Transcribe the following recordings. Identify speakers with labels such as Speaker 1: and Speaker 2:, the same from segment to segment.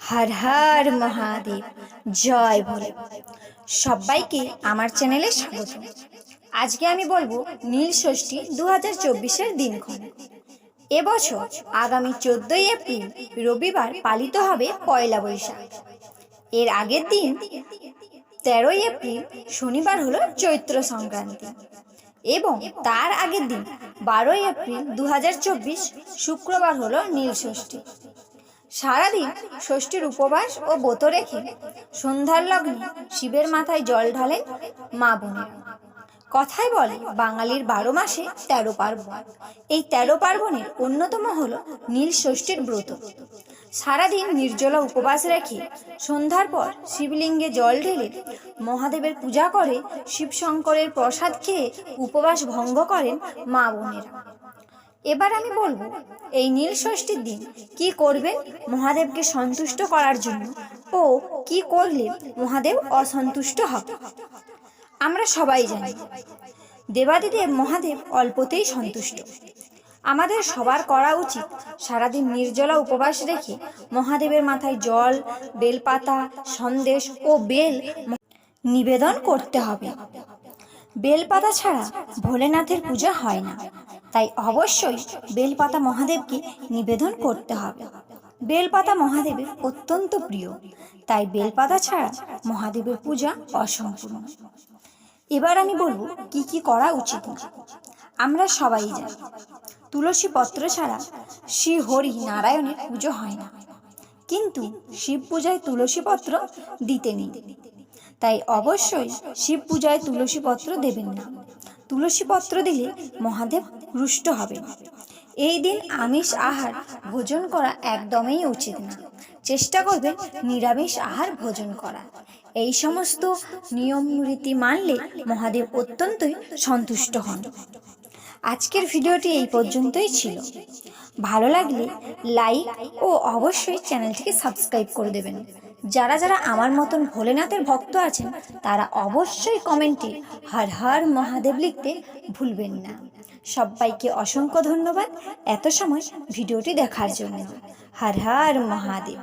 Speaker 1: হর হর মহাদেব, জয় ভোলে। সবাইকে আমার চ্যানেলে স্বাগত। আজকে আমি বলব নীল ষষ্ঠী দু হাজার চব্বিশের দিনক্ষণ। এবছর আগামী চোদ্দই এপ্রিল রবিবার পালিত হবে পয়লা বৈশাখ। এর আগের দিন তেরোই এপ্রিল শনিবার হলো চৈত্র সংক্রান্তি এবং তার আগের দিন বারোই এপ্রিল দু হাজার চব্বিশ শুক্রবার হলো নীল ষষ্ঠী। সারাদিন ষষ্ঠীর উপবাস ও ব্রত রেখে সন্ধ্যার লগ্নে শিবের মাথায় জল ঢালেন মা বোনেরা। কথায় বলে, বাঙালির বারো মাসে তেরো পার্বণ। এই তেরো পার্বণের অন্যতম হল নীল ষষ্ঠীর ব্রত। সারাদিন নির্জলা উপবাস রেখে সন্ধ্যার পর শিবলিঙ্গে জল ঢেলে মহাদেবের পূজা করে শিবশঙ্করের প্রসাদ খেয়ে উপবাস ভঙ্গ করেন মা বোনেরা। এবার আমি বলব, এই নীল ষষ্ঠীর দিন কি করবেন মহাদেবকে সন্তুষ্ট করার জন্য? ও কি করলে মহাদেব অসন্তুষ্ট হবে? আমরা সবাই জানি, দেবাদিদেব মহাদেব অল্পতেই সন্তুষ্ট। আমাদের সবার করা উচিত সারাদিন নির্জলা উপবাস রেখে মহাদেবের মাথায় জল, বেলপাতা, সন্দেশ ও বেল নিবেদন করতে হবে। বেলপাতা ছাড়া ভোলেনাথের পূজা হয় না। তাই অবশ্যই বেলপাতা মহাদেবকে নিবেদন করতে হবে। বেলপাতা মহাদেবের অত্যন্ত প্রিয়, তাই বেলপাতা ছাড়া মহাদেবের পূজা অসম্পূর্ণ। এবার আমি বলব কি কি করা উচিত। আমরা সবাই জানি, তুলসী পত্র ছাড়া শ্রী হরি নারায়ণের পুজো হয় না। কিন্তু শিব পূজায় তুলসী পত্র দিতে নেই তাই অবশ্যই শিব পূজায় তুলসী পত্র দেবেন না। তুলসী পত্র দিলে মহাদেব রুষ্ট হবেন। এই দিন আমিষ আহার ভোজন করা একদমই উচিত না। চেষ্টা করবেন নিরামিষ আহার ভোজন করা। এই সমস্ত নিয়ম রীতি মানলে মহাদেব অত্যন্তই সন্তুষ্ট হন। আজকের ভিডিওটি এই পর্যন্তই ছিল। ভালো লাগলে লাইক ও অবশ্যই চ্যানেলটিকে সাবস্ক্রাইব করে দেবেন। যারা যারা আমার মতন ভোলেনাথের ভক্ত আছেন, তারা অবশ্যই কমেন্টে হর হর মহাদেব লিখতে ভুলবেন না। সবাইকে অসংখ্য ধন্যবাদ এত সময় ভিডিওটি দেখার জন্য। হর হর মহাদেব,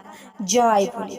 Speaker 1: জয় ভোলে।